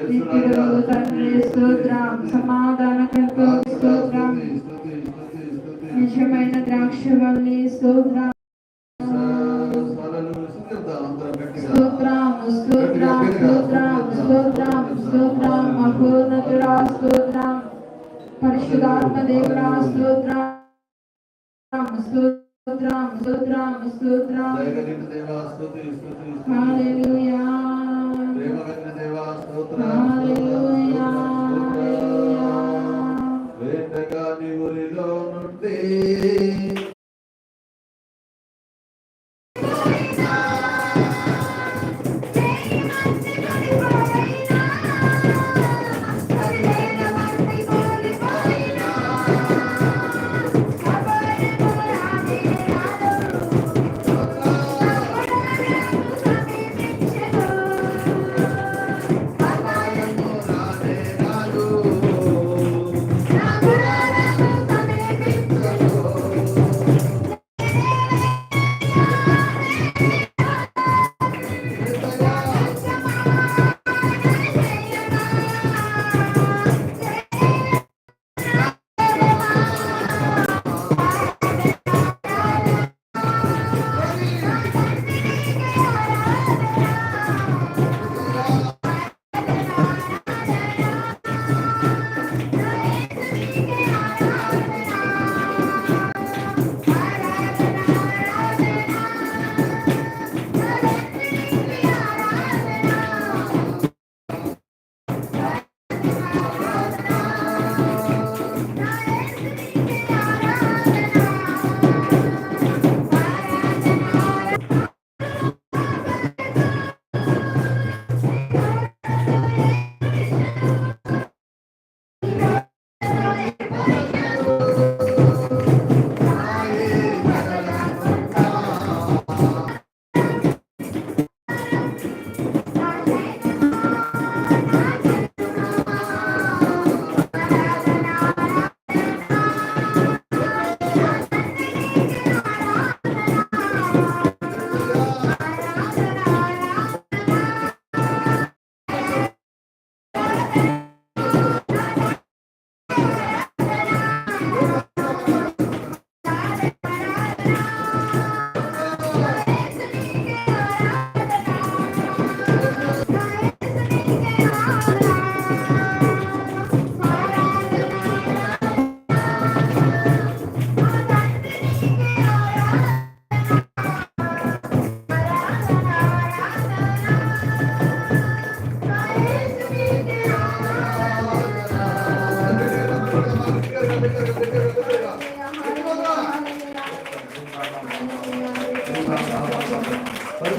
నిత్యుడు తండ్రి స్తోత్రం సమాధానకర్త స్తోత్రం నిజమైన ద్రాక్షవల్లి స్తోత్రం. స్తోత్రం స్తోత్రం స్తోత్రం స్తోత్రం. స్తోత్రం మహోన్నతుడా స్తోత్రం పరిశుద్ధాత్మ దేవుడా స్తోత్రం స్తోత్రం స్తోత్రం స్తోత్రం వేటగాని ఊరిలో నుండి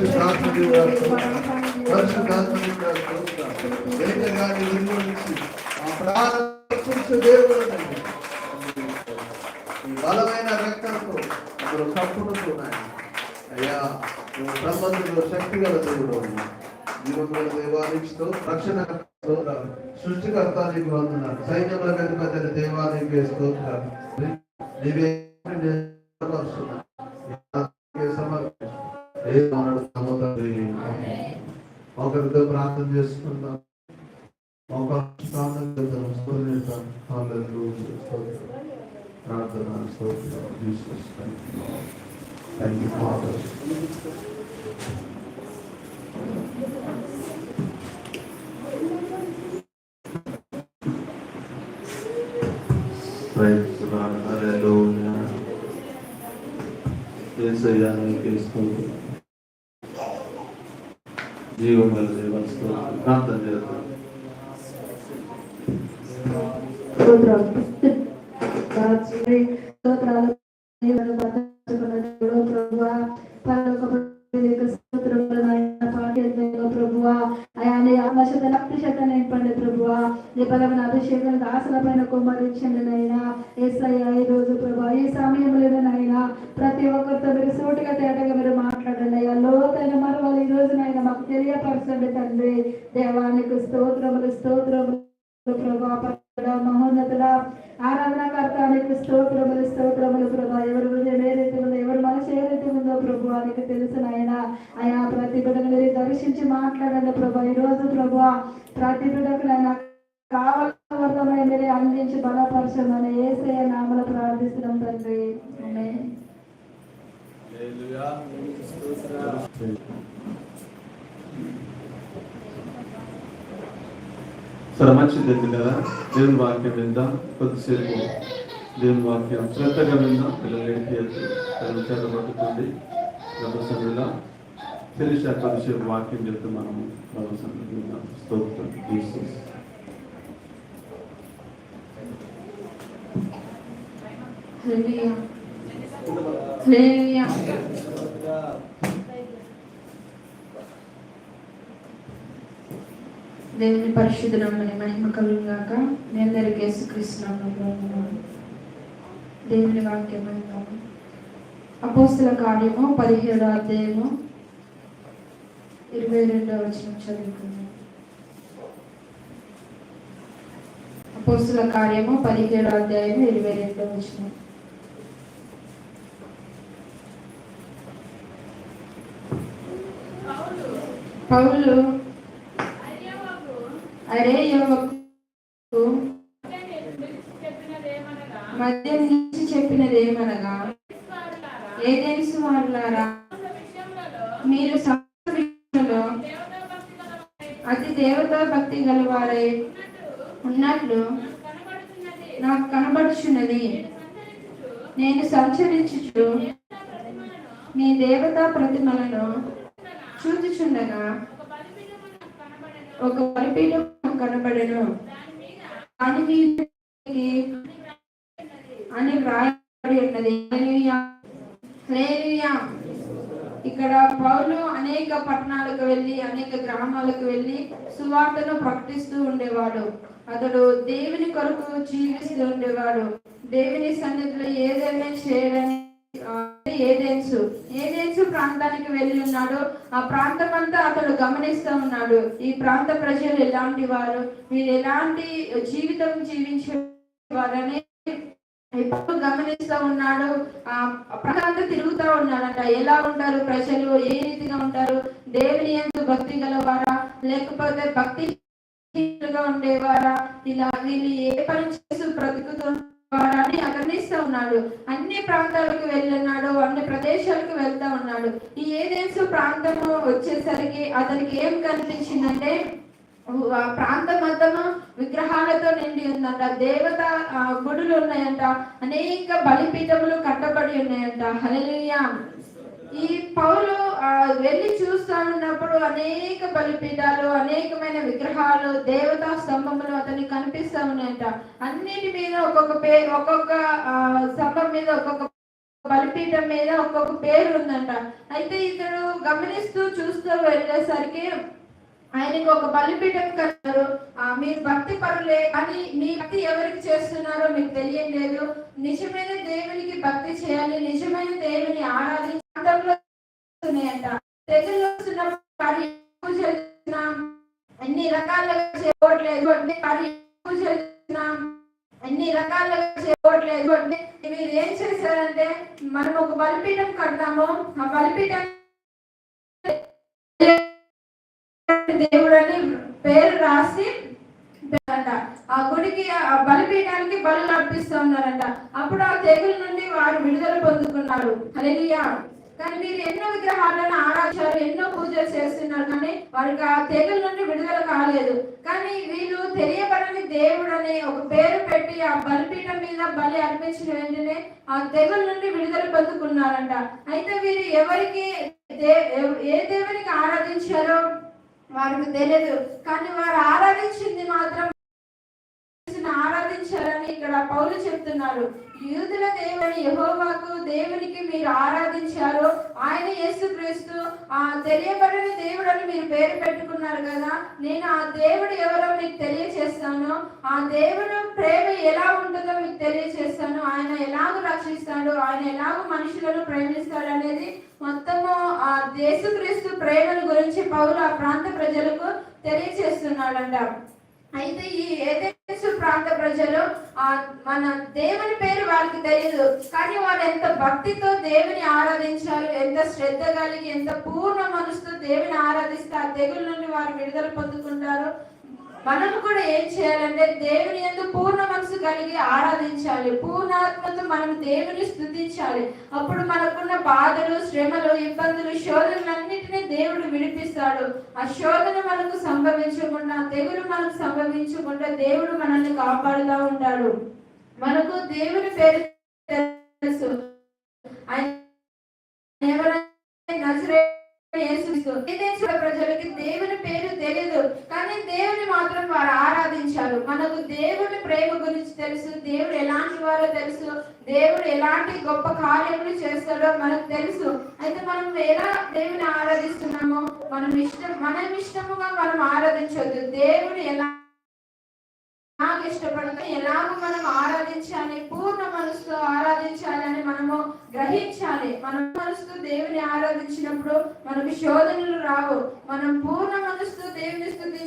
పరిశుద్ధాత్మ దేవుడు వేగంగా దేవుడు ఆ ప్రాణం దేవుడు బలమైన రక్తంతో అందులో కప్పుడుతున్నాయి అయ్యా నువ్వు సంబంధంలో శక్తి గల దేవుడు జీవం గల దేవాలయంతో రక్షణ సృష్టికర్త నీకు వందనాలు. సైన్యముల అధిపతి దేవాలయం వేస్తూ నీవే సమర్పిస్తున్నాను. ఒకరితో ప్రార్థన చేసుకుందాం ఒక స్థానం చేద్దాం స్తోత్రం హల్లెలూయా స్తోత్రం ప్రార్థన స్తోత్రం Jesus thank you father Praise the Lord. Hallelujah. యేసయ్యా నీకే స్తోత్రం. జీవం గల దేవా ప్రార్థన చేస్తాం ప్రభువా ప్రభువా. పరిశుద్ధ నీ ఆమశత రక్తశత నింపండి ప్రభువా నీ బలమైన అభిషేకం దాసుల పైన కుమ్మరించండి నాయనా ఏసయ్య ఈ రోజు ప్రభు ఈ సమయంలో నాయనా ప్రతి ఒక్కరితో మీరు సూటిగా తేటగా మీరు మాట్లాడండి. అయ్యా లోతైన మరవాలి ఈ రోజు నాయన మాకు తెలియపరచండి తండ్రి. దేవానికి స్తోత్రములు స్తోత్రములు ప్రభా మహోన్నతుల ఆరాధనకర్తానికి స్తోత్రములు స్తోత్రములు ప్రభా ఎవరి హృదయం ఏ రీతి ఉందో ఎవరి మనసు ఏ రీతి ఉందో ప్రభు నీకు తెలుసు నాయన. ఆయా ప్రతి బిడ్డను మీరు దర్శించి మాట్లాడండి ప్రభా. ఈ రోజు ప్రభు ప్రతి బిడ్డకు నాయన కావాల్సిన వర్తమైన మీరే అందించి బలపరచమని ఏసయ నామలు ప్రార్థిస్తున్నాం తండ్రి. ఆమేన్. సరే మంచిది కదా దేవుని వాక్యం విందాం. కొద్దిసేపు. దేవుని వాక్యం శ్రద్ధగా విన్న పిల్లలు ఏంటి పిల్లలు చేత పట్టుకుంది ప్రభుత్వంలో వాక్యం చెప్తే మనము ప్రభుత్వం స్తోత్రం జీసస్. హల్లెలూయా. హల్లెలూయా. దేవుని పరిశుద్ధ నామని మహిమ కలుగాక నేను అందరికి దేవుని వాక్యం విందాము. అపోస్తుల కార్యము పదిహేడు అధ్యాయము ఇరవై రెండో వచ్చిన చదువుకుందాం అపోస్తుల కార్యము పదిహేడు అధ్యాయము ఇరవై రెండో వచ్చిన పౌరులు అరే యువకు ఉన్నట్లు నాకు కనబడుచున్నది. నేను సంచరించుచు మీ దేవతా ప్రతిమలను చూచుచుండగా ఒక బలిపీఠం కనబడను. దాని మీద అని వ్రాయబడి ఉన్నది. ఇక్కడ పౌలు అనేక పట్టణాలకు వెళ్ళి అనేక గ్రామాలకు వెళ్ళి సువార్తను ప్రకటిస్తూ ఉండేవాడు. అతడు దేవుని కొరకు జీవిస్తూ ఉండేవాడు. దేవుని సన్నిధిలో ఏదైనా చేయడని ఆ, ఏదెన్సు ఏదెన్సు ప్రాంతానికి వెళ్ళి ఉన్నాడు ఆ ప్రాంతం అంతా అతడు గమనిస్తూ ఉన్నాడు. ఈ ప్రాంత ప్రజలు ఎలాంటి వారు? వీరు ఎలాంటి జీవితం జీవించే వారని ఎప్పుడు గమనిస్తూ ఉన్నాడు. ఆ ప్రాంతం తిరుగుతూ ఉన్నాడంట. ఎలా ఉంటారు ప్రజలు? ఏ రీతిగా ఉంటారు? దేవుని ఎందు భక్తి గలవారా? లేకపోతే భక్తి ఉండేవారా? ఇలా వీళ్ళు ఏ పని చేస్తూ బ్రతుకుతున్నారా అని గమనిస్తూ ఉన్నాడు. అన్ని ప్రాంతాలకు వెళ్ళినాడు అన్ని ప్రదేశాలకు వెళ్తా ఉన్నాడు. ఈ ఏదేసు ప్రాంతము వచ్చేసరికి అతనికి ఏం కనిపించిందంటే ప్రాంతం మొత్తము విగ్రహాలతో నిండి ఉందంట. దేవత గుడులు ఉన్నాయంట. అనేక బలిపీఠములు కట్టబడి ఉన్నాయంట. హల్లెలూయా! ఈ పౌలు వెళ్ళి చూస్తా ఉన్నప్పుడు అనేక బలిపీఠాలు అనేకమైన విగ్రహాలు దేవతా స్తంభములు అతనికి కనిపిస్తా ఉన్నాయంట. అన్నిటి మీద ఒక్కొక్క పేరు ఒక్కొక్క స్తంభం మీద ఒక్కొక్క బలిపీఠం మీద ఒక్కొక్క పేరు ఉందంట. అయితే ఇతడు గమనిస్తూ చూస్తూ వెళ్ళేసరికి ఆయనకు ఒక బలిపీఠం కన్నారు ఆ, మీరు భక్తి పరులే అని మీ భక్తి ఎవరికి చేస్తున్నారో మీకు తెలియలేదు నిజమైన దేవునికి భక్తి చేయాలి నిజమైన దేవుని ఆరాధించి ఎన్ని రకాలుగా చేయట్లేదు అంటే రకాలుగా చేయట్లేదు అంటే మీరు ఏం చేశారంటే మనం ఒక బలిపీఠం కడతాము ఆ బలిపీఠం దేవుడు అని పేరు రాసి అంట ఆ గుడికి ఆ బలిపీఠానికి బలు అర్పిస్తూ ఉన్నారంట. అప్పుడు ఆ తెగుల నుండి వారు విడుదల పొందుకున్నారు. అలెలియా కానీ మీరు ఎన్నో విగ్రహాలను ఆరాధించారు ఎన్నో పూజలు చేస్తున్నారు కానీ వారికి ఆ తెగుల నుండి విడుదల కాలేదు. కానీ వీళ్ళు తెలియబడని దేవుడు అనే ఒక పేరు పెట్టి ఆ బలిపీఠం మీద బలి అర్పించిన వెంటనే ఆ తెగుల నుండి విడుదల పొందుకున్నారంట. అయితే వీరు ఎవరికి దే- ఏ దేవునికి ఆరాధించారో వారికి తెలియదు కానీ వారు ఆరాధించింది మాత్రం ఇక్కడ పౌలు చెప్తున్నారు యూదుల దేవుని యహోవాకు దేవునికి మీరు ఆరాధించారు ఆయన యేసుక్రీస్తు ఆ తెలియబడని దేవుడు అని మీరు పేరు పెట్టుకున్నారు కదా నేను ఆ దేవుడు ఎవరో మీకు తెలియచేస్తాను ఆ దేవుడు ప్రేమ ఎలా ఉంటుందో మీకు తెలియచేస్తాను ఆయన ఎలాగ రక్షిస్తాడు ఆయన ఎలాగ మనుషులను ప్రేమిస్తాడు అనేది మొత్తము ఆ యేసుక్రీస్తు ప్రేమను గురించి పౌలు ఆ ప్రాంత ప్రజలకు తెలియచేస్తున్నాడంట. అయితే ఈ ఏదెన్సు ప్రాంత ప్రజలు ఆ మన దేవుని పేరు వాళ్ళకి తెలియదు కానీ వాళ్ళు ఎంత భక్తితో దేవుని ఆరాధించారు ఎంత శ్రద్ధ కలిగి ఎంత పూర్ణ మనసుతో దేవుని ఆరాధిస్తే ఆ తెగుల నుండి వారు విడుదల పొందుకుంటారు. మనం కూడా ఏం చేయాలంటే దేవుని ఎందు పూర్ణ మనసు కలిగి ఆరాధించాలి. పూర్ణాత్మతో మనం దేవుని స్థుతించాలి. అప్పుడు మనకున్న బాధలు శ్రమలు ఇబ్బందులు శోధనలన్నిటినీ దేవుడు విడిపిస్తాడు. ఆ శోధన మనకు సంభవించకుండా తెగులు మనకు సంభవించకుండా దేవుడు మనల్ని కాపాడుతూ ఉంటాడు. మనకు దేవుని పేరు తెలుసు. ఆయన ఎవరైనా నజరేయుడు ప్రజలకి దేవుని పేరు తెలియదు కానీ దేవుని మాత్రం వారు ఆరాధించారు. మనకు దేవుని ప్రేమ గురించి తెలుసు దేవుడు ఎలాంటి వారో తెలుసు దేవుడు ఎలాంటి గొప్ప కార్యములు చేస్తాడో మనకు తెలుసు. అయితే మనం ఎలా దేవుని ఆరాధిస్తున్నామో మనం ఇష్టం మనం ఇష్టముగా మనం ఆరాధించొద్దు. దేవుడు ఎలా నాకు ఇష్టపడతాం ఎలాగ మనం ఆరాధించాలి పూర్ణ మనసుతో అని మనము గ్రహించాలి. మనం మనసుతో దేవుని ఆరాధించినప్పుడు మనకు శోధనలు రావు. మనం పూర్ణ మనసుతో దేవుని స్థుతించి